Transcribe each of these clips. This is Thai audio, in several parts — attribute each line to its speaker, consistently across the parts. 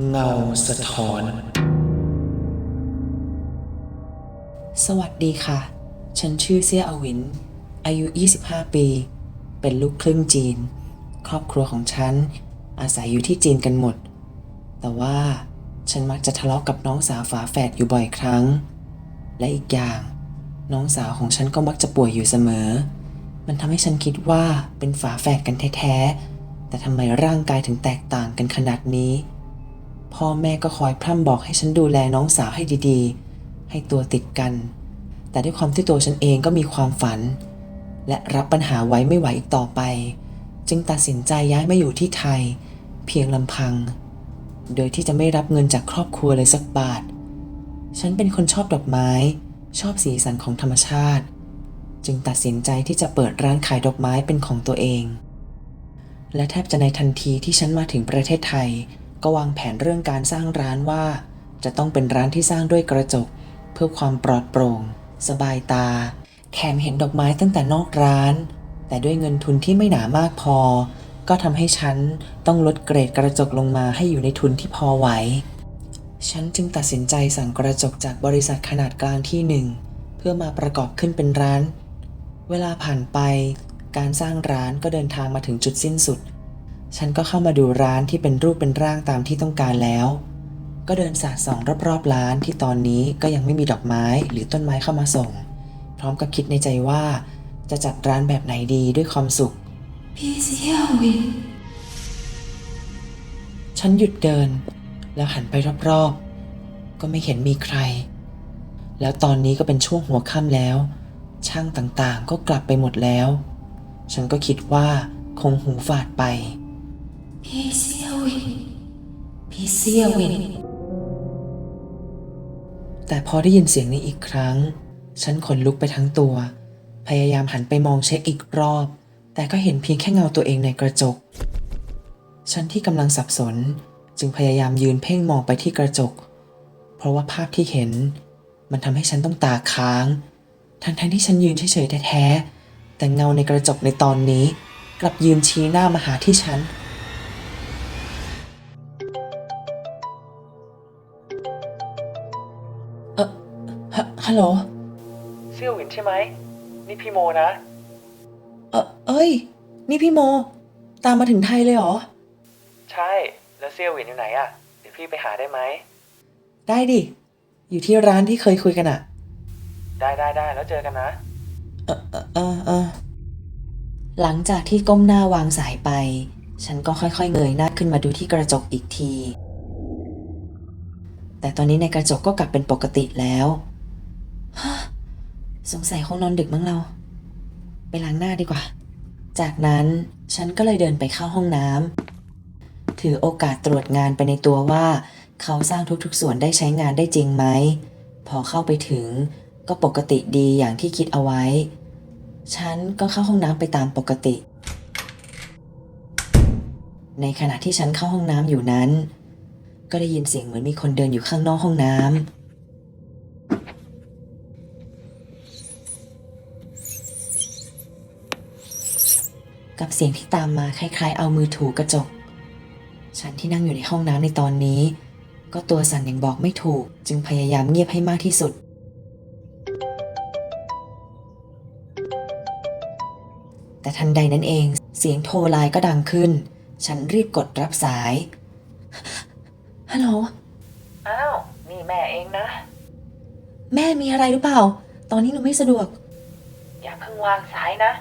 Speaker 1: เงาสะท้อน สวัสดีค่ะ ฉันชื่อเซียอวิน อายุ 25 ปี เป็นลูกครึ่งจีน ครอบครัวของฉัน อาศัยอยู่ที่จีนกันหมด แต่ว่าฉันมักจะทะเลาะกับน้องสาวฝาแฝดอยู่บ่อยครั้ง และอีกอย่าง น้องสาวของฉันก็มักจะป่วยอยู่เสมอ มันทำให้ฉันคิดว่าเป็นฝาแฝดกันแท้ๆ แต่ทำไมร่างกายถึงแตกต่างกันขนาดนี้ พ่อแม่ก็คอยพร่ำบอกให้ฉันดูแลน้องสาวให้ดีๆ ให้ตัวติดกัน แต่ด้วยความที่ตัวฉันเองก็มีความฝัน และรับปัญหาไว้ไม่ไหวอีกต่อไป จึงตัดสินใจย้ายมาอยู่ที่ไทย เพียงลำพัง โดยที่จะไม่รับเงินจากครอบครัวเลยสักบาท ฉันเป็นคนชอบดอกไม้ ชอบสีสันของธรรมชาติ จึงตัดสินใจที่จะเปิดร้านขายดอกไม้เป็นของตัวเอง และแทบจะในทันทีที่ฉันมาถึงประเทศไทย ก็วางแผนเรื่องการสร้างร้านว่า จะต้องเป็นร้านที่สร้างด้วยกระจก เพื่อความปลอดโปร่ง สบายตาแถมเห็นดอกไม้ตั้งแต่นอกร้าน แต่ด้วยเงินทุนที่ไม่หนามากพอ ก็ทำให้ฉันต้องลดเกรดกระจกลงมาให้อยู่ในทุนที่พอไหว ฉันจึงตัดสินใจสั่งกระจกจากบริษัทขนาดกลางที่หนึ่งเพื่อมาประกอบขึ้นเป็นร้าน เวลาผ่านไป การสร้างร้านก็เดินทางมาถึงจุดสิ้นสุด ฉันก็เข้ามาดูร้านที่เป็นรูปเป็นร่างตามที่ต้องการแล้ว ก็เดินสาดส่องรอบๆร้านที่ตอนนี้ก็ยังไม่มีดอกไม้หรือต้นไม้เข้ามาส่ง พร้อมกับคิดในใจว่า จะจัดร้านแบบไหนดีด้วยความสุข
Speaker 2: พี่เสี่ยววิน
Speaker 1: ฉันหยุดเดิน แล้วหันไปรอบๆ ก็ไม่เห็นมีใคร แล้วตอนนี้ก็เป็นช่วงหัวค่ำแล้ว ช่างต่างๆก็กลับไปหมดแล้ว ฉันก็คิดว่าคงหูฝาดไป
Speaker 2: พี่เสียวิน พี่เสียวิน
Speaker 1: แต่พอได้ยินเสียงนี้อีกครั้ง ฉันขนลุกไปทั้งตัว พยายามหันไปมองเช็คอีกรอบ แต่ก็เห็นเพียงแค่เงาตัวเองในกระจก ฉันที่กำลังสับสนจึงพยายามยืนเพ่งมองไปที่กระจก เพราะว่าภาพที่เห็น มันทำให้ฉันต้องตาค้าง ทั้งๆที่ฉันยืนเฉยๆแท้ๆแต่เงาในกระจกในตอนนี้ กลับยืนชี้หน้ามาหาที่ฉัน ฮะฮัลโหลเซี่ยวหวินใช่ไหม นี่พี่โมนะ เออเอ้ย นี่พี่โม ตามมาถึงไทยเลยเหรอ
Speaker 3: ใช่ แล้วเซี่ยวหวินอยู่ไหนอะเดี๋ยวพี่ไปหาได้ไหม
Speaker 1: ได้ดิ อยู่ที่ร้านที่เคยคุยกันอะ
Speaker 3: ได้ได้ได้แล้วเจอกันนะ
Speaker 1: เออเออเออเออหลังจากที่ก้มหน้าวางสายไป ฉันก็ค่อยๆเงยหน้าขึ้นมาดูที่กระจกอีกที แต่ตอนนี้ในกระจกก็กลับเป็นปกติแล้วฮะ สงสัยคงนอนดึกมั้งเรา ไปล้างหน้าดีกว่า จากนั้นฉันก็เลยเดินไปเข้าห้องน้ำถือโอกาสตรวจงานไปในตัวว่า เขาสร้างทุกๆส่วนได้ใช้งานได้จริงไหม พอเข้าไปถึงก็ปกติดีอย่างที่คิดเอาไว้ ฉันก็เข้าห้องน้ำไปตามปกติ ในขณะที่ฉันเข้าห้องน้ำอยู่นั้น ก็ได้ยินเสียงเหมือนมีคนเดินอยู่ข้างนอกห้องน้ำ กับเสียงที่ตามมาคล้ายๆ เอามือถูกระจก ฉันที่นั่งอยู่ในห้องน้ำในตอนนี้ ก็ตัวสั่นอย่างบอกไม่ถูก จึงพยายามเงียบให้มากที่สุด แต่ทันใดนั้นเองเสียงโทรไลน์ก็ดังขึ้น ฉันรีบกดรับสาย ฮัลโหล
Speaker 3: อ้าว นี่แม่เองนะ
Speaker 1: แม่มีอะไรหรือเปล่า ตอนนี้หนูไม่สะดวก
Speaker 3: อย่าเพิ่งวางสายนะ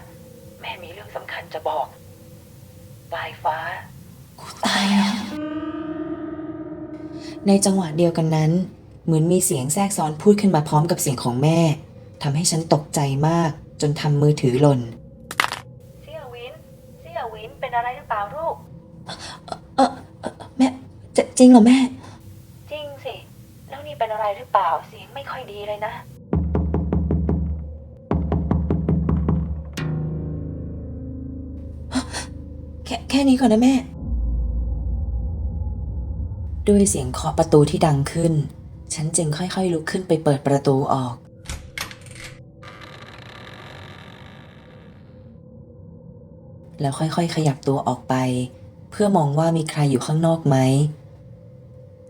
Speaker 3: แม่มีเรื่องสำคัญจะบอก ปลายฟ้า
Speaker 1: กูตายแล้วในจังหวะเดียวกันนั้น เหมือนมีเสียงแทรกซ้อนพูดขึ้นมาพร้อมกับเสียงของแม่ทำให้ฉันตกใจมาก จนทำมือถือหล่น
Speaker 2: เสี่ยววิน เสี่ยววินเป็นอะไรหรือเปล่าลูก
Speaker 1: เออเอ่อแม่จะจริงเหรอแม่
Speaker 2: จริงสิ แล้วนี่เป็นอะไรหรือเปล่าเสียงไม่ค่อยดีเลยนะ
Speaker 1: ค่แค่นี้ก่อนนะแม่ ด้วยเสียงเคาะประตูที่ดังขึ้น ฉันจึงค่อยๆลุกขึ้นไปเปิดประตูออก แล้วค่อยๆขยับตัวออกไป เพื่อมองว่ามีใครอยู่ข้างนอกไหม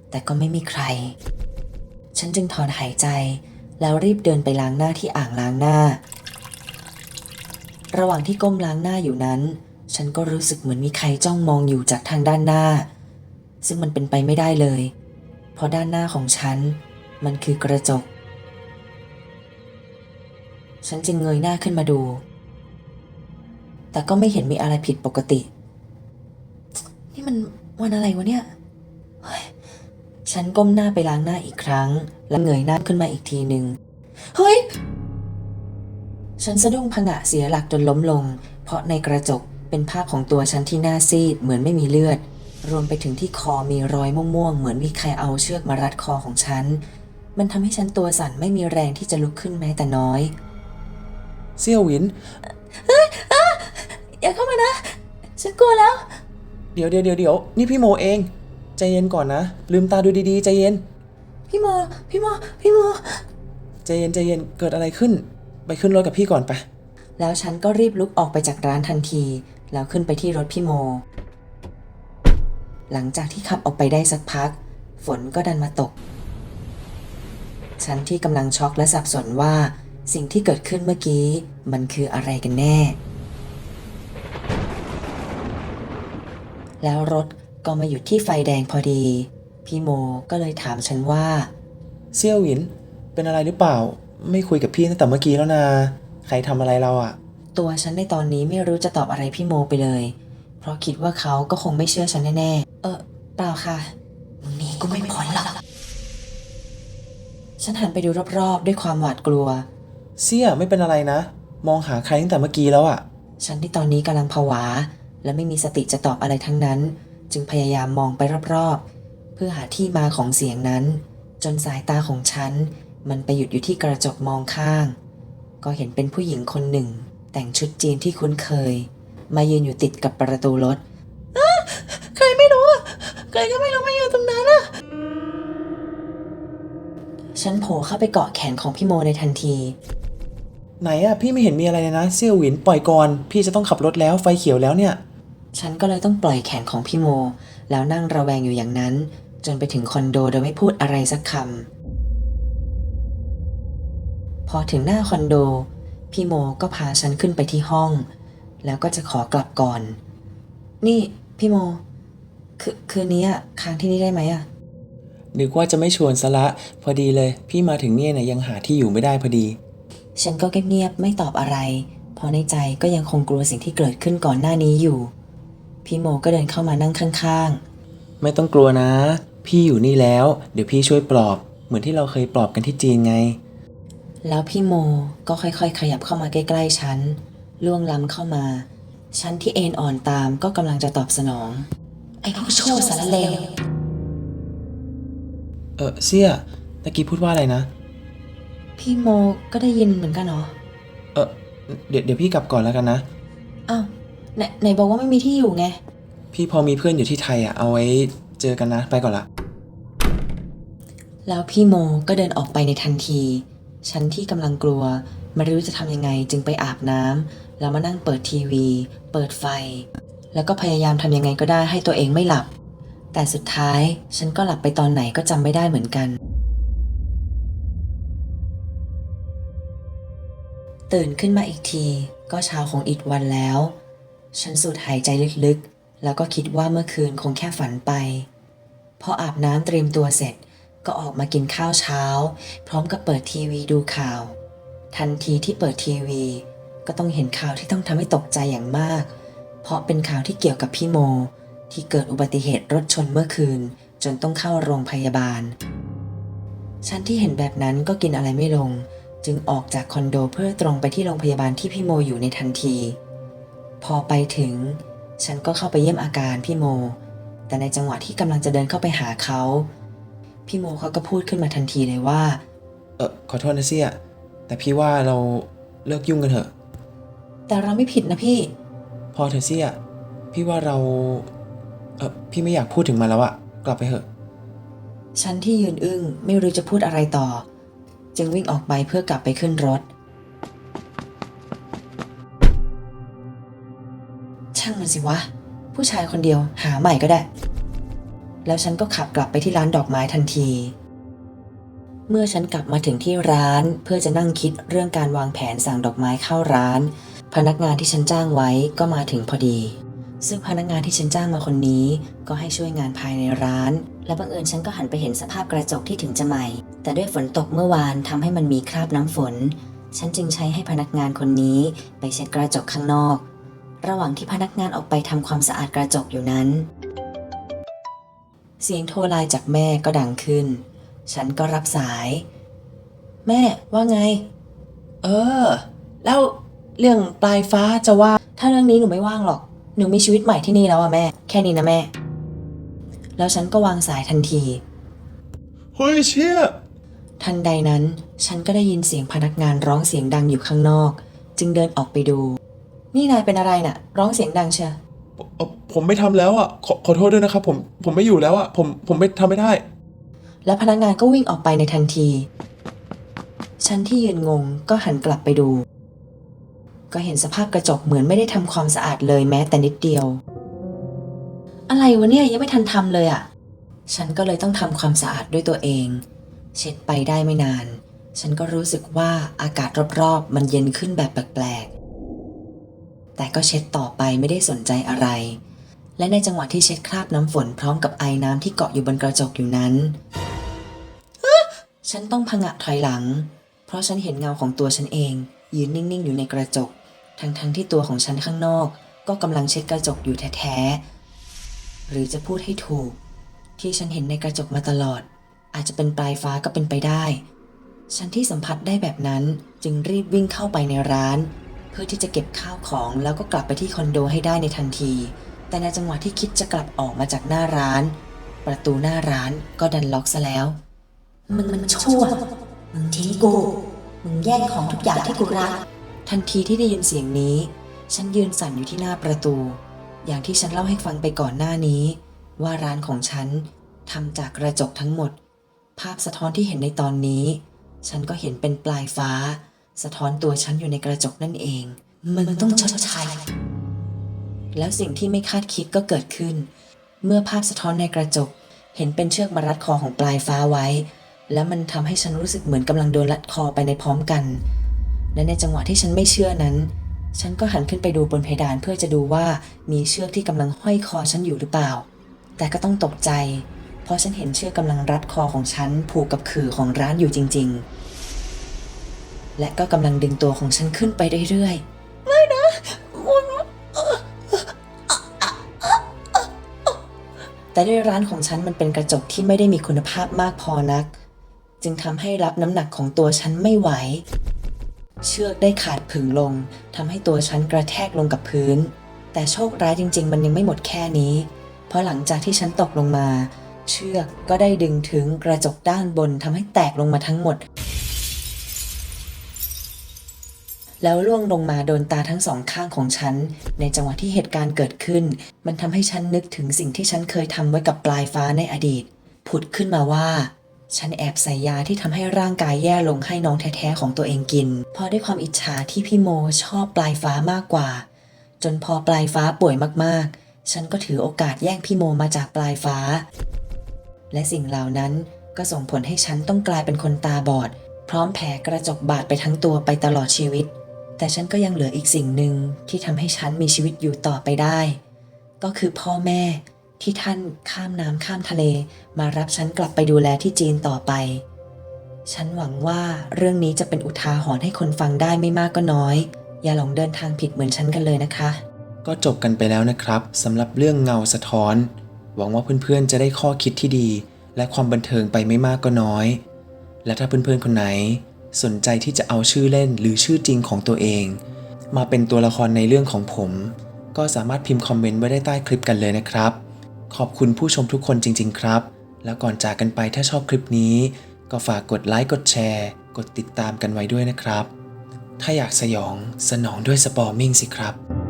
Speaker 1: แต่ก็ไม่มีใคร ฉันจึงถอนหายใจแล้วรีบเดินไปล้างหน้าที่อ่างล้างหน้า ระหว่างที่ก้มล้างหน้าอยู่นั้น ฉันก็รู้สึกเหมือนมีใครจ้องมองอยู่จากทางด้านหน้า ซึ่งมันเป็นไปไม่ได้เลย เพราะด้านหน้าของฉัน มันคือกระจก ฉันจึงเงยหน้าขึ้นมาดู แต่ก็ไม่เห็นมีอะไรผิดปกติ นี่มันวันอะไรวะเนี่ยฉันก้มหน้าไปล้างหน้าอีกครั้ง แล้วเงยหน้าขึ้นมาอีกทีหนึ่งเฮ้ย ฉันสะดุ้งผงะเสียหลักจนล้มลง เพราะในกระจก เป็นภาพของตัวฉันที่หน้าซีดเหมือนไม่มีเลือด รวมไปถึงที่คอมีรอยม่วงๆ เหมือนมีใครเอาเชือกมารัดคอของฉัน มันทำให้ฉันตัวสั่นไม่มีแรงที่จะลุกขึ้นแม้แต่น้อย
Speaker 4: เซี่ยวหวิน
Speaker 1: อย่าเข้ามานะ ฉันกลัวแล้ว
Speaker 4: เดี๋ยวเดี๋ยวเดี๋ยวเดี๋ยวนี่พี่โมเอง ใจเย็นก่อนนะ ลืมตาดูดีๆ ใจเย็น
Speaker 1: พี่โม พี่โม พี่โม
Speaker 4: ใจเย็นใจเย็น เกิดอะไรขึ้น ไปขึ้นรถกับพี่ก่อนไป
Speaker 1: แล้วฉันก็รีบลุกออกไปจากร้านทันที แล้วขึ้นไปที่รถพี่โม หลังจากที่ขับออกไปได้สักพัก ฝนก็ดันมาตก ฉันที่กำลังช็อกและสับสนว่า สิ่งที่เกิดขึ้นเมื่อกี้ มันคืออะไรกันแน่ แล้วรถก็มาหยุดที่ไฟแดงพอดี พี่โมก็เลยถามฉันว่า
Speaker 4: เซี่ยวหวิน เป็นอะไรหรือเปล่า ไม่คุยกับพี่ตั้งแต่เมื่อกี้แล้วนะ ใครทำอะไรเราอะ
Speaker 1: ตัวฉันในตอนนี้ไม่รู้จะตอบอะไรพี่โมไปเลย เพราะคิดว่าเขาก็คงไม่เชื่อฉันแน่ๆ เออเปล่าค่ะมึงหนี่ก็ไม่พ้นหรอก ฉันหันไปดูรอบๆ ด้วยความหวาดกลัว
Speaker 4: เซี่ยไม่เป็นอะไรนะ มองหาใครตั้งแต่เมื่อกี้แล้วอะ
Speaker 1: ฉันที่ตอนนี้กำลังผวา และไม่มีสติจะตอบอะไรทั้งนั้น จึงพยายามมองไปรอบๆ เพื่อหาที่มาของเสียงนั้น จนสายตาของฉัน มันไปหยุดอยู่ที่กระจกมองข้าง ก็เห็นเป็นผู้หญิงคนหนึ่ง แต่งชุดจีนที่คุ้นเคย มายืนอยู่ติดกับประตูรถ ใครไม่รู้อะใครก็ไม่รู้มาอยู่ตรงนั้นอะฉันโผล่เข้าไปเกาะแขนของพี่โมในทันที
Speaker 4: ไหนอะพี่ไม่เห็นมีอะไรเลยนะเซี่ยวหวินปล่อยก่อน พี่จะต้องขับรถแล้วไฟเขียวแล้วเนี่ย
Speaker 1: ฉันก็เลยต้องปล่อยแขนของพี่โม แล้วนั่งระแวงอยู่อย่างนั้น จนไปถึงคอนโดโดยไม่พูดอะไรสักคำพอถึงหน้าคอนโด พี่โมก็พาฉันขึ้นไปที่ห้อง แล้วก็จะขอกลับก่อน นี่พี่โม คือคืนนี้อะค้างที่นี่ได้ไหมอะ
Speaker 4: นึกว่าจะไม่ชวนซะละ พอดีเลย พี่มาถึงเนี่ยเนี่ยยังหาที่อยู่ไม่ได้พอดี
Speaker 1: ฉันก็เงียบๆไม่ตอบอะไร เพราะในใจก็ยังคงกลัวสิ่งที่เกิดขึ้นก่อนหน้านี้อยู่ พี่โมก็เดินเข้ามานั่งข้างๆ
Speaker 4: ไม่ต้องกลัวนะ พี่อยู่นี่แล้ว เดี๋ยวพี่ช่วยปลอบ เหมือนที่เราเคยปลอบกันที่จีนไง
Speaker 1: แล้วพี่โมก็ค่อยๆ ขยับเข้ามาใกล้ๆฉันล่วงล้ำเข้ามา ฉันที่เอนอ่อนตามก็กำลังจะตอบสนอง ไอ้พวกชั่วสารเลว
Speaker 4: เออเซี่ยตะกี้พูดว่าอะไรนะ
Speaker 1: พี่โมก็ได้ยินเหมือนกันเหรอ
Speaker 4: เออเดี๋ยวเดี๋ยวพี่กลับก่อนแล้วกันนะ
Speaker 1: อ้าวไหนไหนบอกว่าไม่มีที่อยู่ไง
Speaker 4: พี่พอมีเพื่อนอยู่ที่ไทยอะ เอาไว้เจอกันนะ ไปก่อนละ
Speaker 1: แล้วพี่โมก็เดินออกไปในทันที ฉันที่กำลังกลัวไม่รู้จะทำยังไงจึงไปอาบน้ำแล้วมานั่งเปิดทีวี เปิดไฟ แล้วก็พยายามทำยังไงก็ได้ให้ตัวเองไม่หลับ แต่สุดท้ายฉันก็หลับไปตอนไหนก็จำไม่ได้เหมือนกัน ตื่นขึ้นมาอีกทีก็เช้าของอีกวันแล้ว ฉันสูดหายใจลึกๆ แล้วก็คิดว่าเมื่อคืนคงแค่ฝันไป พออาบน้ำเตรียมตัวเสร็จ ก็ออกมากินข้าวเช้า พร้อมกับเปิดทีวีดูข่าว ทันทีที่เปิดทีวี ก็ต้องเห็นข่าวที่ต้องทำให้ตกใจอย่างมาก เพราะเป็นข่าวที่เกี่ยวกับพี่โม ที่เกิดอุบัติเหตุรถชนเมื่อคืน จนต้องเข้าโรงพยาบาล ฉันที่เห็นแบบนั้นก็กินอะไรไม่ลง จึงออกจากคอนโดเพื่อตรงไปที่โรงพยาบาลที่พี่โมอยู่ในทันที พอไปถึง ฉันก็เข้าไปเยี่ยมอาการพี่โม แต่ในจังหวะที่กำลังจะเดินเข้าไปหาเขา พี่โมเขาก็พูดขึ้นมาทันทีเลยว่า
Speaker 4: เออขอโทษนะเซี่ยแต่พี่ว่าเราเลิกยุ่งกันเถอะ
Speaker 1: แต่เราไม่ผิดนะพี่
Speaker 4: พอเถอะเซี่ยพี่ว่าเรา เออพี่ไม่อยากพูดถึงมันแล้วอะกลับไปเถอะ
Speaker 1: ฉันที่ยืนอึ้งไม่รู้จะพูดอะไรต่อ จึงวิ่งออกไปเพื่อกลับไปขึ้นรถ ช่างมันสิวะ ผู้ชายคนเดียวหาใหม่ก็ได้ แล้วฉันก็ขับกลับไปที่ร้านดอกไม้ทันที เมื่อฉันกลับมาถึงที่ร้านเพื่อจะนั่งคิดเรื่องการวางแผนสั่งดอกไม้เข้าร้าน พนักงานที่ฉันจ้างไว้ก็มาถึงพอดี ซึ่งพนักงานที่ฉันจ้างมาคนนี้ ก็ให้ช่วยงานภายในร้าน
Speaker 2: และบังเอิญฉันก็หันไปเห็นสภาพกระจกที่ถึงจะใหม่ แต่ด้วยฝนตกเมื่อวานทำให้มันมีคราบน้ำฝน ฉันจึงใช้ให้พนักงานคนนี้ไปเช็ดกระจกข้างนอก ระหว่างที่พนักงานออกไปทำความสะอาดกระจกอยู่นั้น
Speaker 1: เสียงโทรไลน์จากแม่ก็ดังขึ้น ฉันก็รับสาย แม่ว่าไง เออ แล้วเรื่องปลายฟ้าจะว่า ถ้าเรื่องนี้หนูไม่ว่างหรอก หนูมีชีวิตใหม่ที่นี่แล้วอะแม่ แค่นี้นะแม่ แล้วฉันก็วางสายทันที
Speaker 4: เฮ้ยเชี่ย
Speaker 1: ทันใดนั้น ฉันก็ได้ยินเสียงพนักงานร้องเสียงดังอยู่ข้างนอก จึงเดินออกไปดู นี่นายเป็นอะไรน่ะ ร้องเสียงดังเชีย
Speaker 4: เอ่อ ผมไม่ทำแล้วอะขอขอโทษด้วยนะครับผมผมไม่อยู่แล้วอะผมผมไม่ทำไม่ได้
Speaker 1: และพนักงานก็วิ่งออกไปในทันที ฉันที่ยืนงงก็หันกลับไปดู ก็เห็นสภาพกระจกเหมือนไม่ได้ทำความสะอาดเลยแม้แต่นิดเดียว อะไรวะเนี่ยยังไม่ทันทำเลยอะ ฉันก็เลยต้องทำความสะอาดด้วยตัวเอง เช็ดไปได้ไม่นาน ฉันก็รู้สึกว่าอากาศรอบๆ มันเย็นขึ้นแบบแปลกๆ แต่ก็เช็ดต่อไปไม่ได้สนใจอะไร และในจังหวะที่เช็ดคราบน้ำฝนพร้อมกับไอน้ำที่เกาะอยู่บนกระจกอยู่นั้น ฉันต้องพงะถอยหลัง เพราะฉันเห็นเงาของตัวฉันเอง ยืนนิ่งๆ อยู่ในกระจก ทั้งๆที่ตัวของฉันข้างนอก ก็กำลังเช็ดกระจกอยู่แท้ๆ หรือจะพูดให้ถูก ที่ฉันเห็นในกระจกมาตลอด อาจจะเป็นปลายฟ้าก็เป็นไปได้ ฉันที่สัมผัสได้แบบนั้นจึงรีบวิ่งเข้าไปในร้าน เพื่อที่จะเก็บข้าวของแล้วก็กลับไปที่คอนโดให้ได้ในทันที แต่ในจังหวะที่คิดจะกลับออกมาจากหน้าร้าน ประตูหน้าร้านก็ดันล็อกซะแล้ว
Speaker 2: มึงมันชั่ว มึงทิ้งกู มึงแย่งของทุกอย่างที่กูรัก
Speaker 1: ทันทีที่ได้ยินเสียงนี้ ฉันยืนสั่นอยู่ที่หน้าประตู อย่างที่ฉันเล่าให้ฟังไปก่อนหน้านี้ ว่าร้านของฉันทำจากกระจกทั้งหมด ภาพสะท้อนที่เห็นในตอนนี้ ฉันก็เห็นเป็นปลายฟ้า สะท้อนตัวฉันอยู่ในกระจกนั่นเอง
Speaker 2: มึงต้องชดใช้
Speaker 1: แล้วสิ่งที่ไม่คาดคิดก็เกิดขึ้น เมื่อภาพสะท้อนในกระจก เห็นเป็นเชือกมารัดคอของปลายฟ้าไว้ แล้วมันทำให้ฉันรู้สึกเหมือนกำลังโดนรัดคอไปในพร้อมกัน และในจังหวะที่ฉันไม่เชื่อนั้น ฉันก็หันขึ้นไปดูบนเพดานเพื่อจะดูว่ามีเชือกที่กำลังห้อยคอฉันอยู่หรือเปล่า แต่ก็ต้องตกใจ เพราะฉันเห็นเชือกกำลังรัดคอของฉันผูกกับขื่อของร้านอยู่จริง ๆ และก็กำลังดึงตัวของฉันขึ้นไปเรื่อยๆแต่ด้วยร้านของฉันมันเป็นกระจกที่ไม่ได้มีคุณภาพมากพอนัก จึงทำให้รับน้ำหนักของตัวฉันไม่ไหว เชือกได้ขาดผึ่งลงทำให้ตัวฉันกระแทกลงกับพื้น แต่โชคร้ายจริง ๆ มันยังไม่หมดแค่นี้ เพราะหลังจากที่ฉันตกลงมา เชือกก็ได้ดึงถึงกระจกด้านบนทำให้แตกลงมาทั้งหมด แล้วล่วงลงมาโดนตาทั้งสองข้างของฉัน ในจังหวะที่เหตุการณ์เกิดขึ้น มันทำให้ฉันนึกถึงสิ่งที่ฉันเคยทำไว้กับปลายฟ้าในอดีต ผุดขึ้นมาว่า ฉันแอบใส่ยาที่ทำให้ร่างกายแย่ลงให้น้องแท้ๆของตัวเองกินพราะด้ความอิจฉาที่พี่โมชอบปลายฟ้ามากกว่า จนพอปลายฟ้าป่วยมากๆ ฉันก็ถือโอกาสแย่งพี่โมมาจากปลายฟ้า และสิ่งเหล่านั้นก็ส่งผลให้ฉันต้องกลายเป็นคนตาบอด พร้อมแผลกระจกบาดไปทั้งตัวไปตลอดชีวิต แต่ฉันก็ยังเหลืออีกสิ่งหนึ่งที่ทำให้ฉันมีชีวิตอยู่ต่อไปได้ ก็คือพ่อแม่ที่ท่านข้ามน้ำข้ามทะเล มารับฉันกลับไปดูแลที่จีนต่อไป ฉันหวังว่าเรื่องนี้จะเป็นอุทาหรณ์ให้คนฟังได้ไม่มากก็น้อย อย่าหลงเดินทางผิดเหมือนฉันกันเลยนะคะ
Speaker 4: ก็จบกันไปแล้วนะครับสำหรับเรื่องเงาสะท้อน หวังว่าเพื่อนๆจะได้ข้อคิดที่ดี และความบันเทิงไปไม่มากก็น้อย และถ้าเพื่อนๆคนไหน สนใจที่จะเอาชื่อเล่นหรือชื่อจริงของตัวเอง มาเป็นตัวละครในเรื่องของผม ก็สามารถพิมพ์คอมเมนต์ไว้ได้ใต้คลิปกันเลยนะครับ ขอบคุณผู้ชมทุกคนจริง ๆ ครับ แล้วก่อนจากกันไปถ้าชอบคลิปนี้ ก็ฝากกดไลค์กดแชร์ กดติดตามกันไว้ด้วยนะครับ ถ้าอยากสยองสนองด้วยสปอร์มิงสิครับ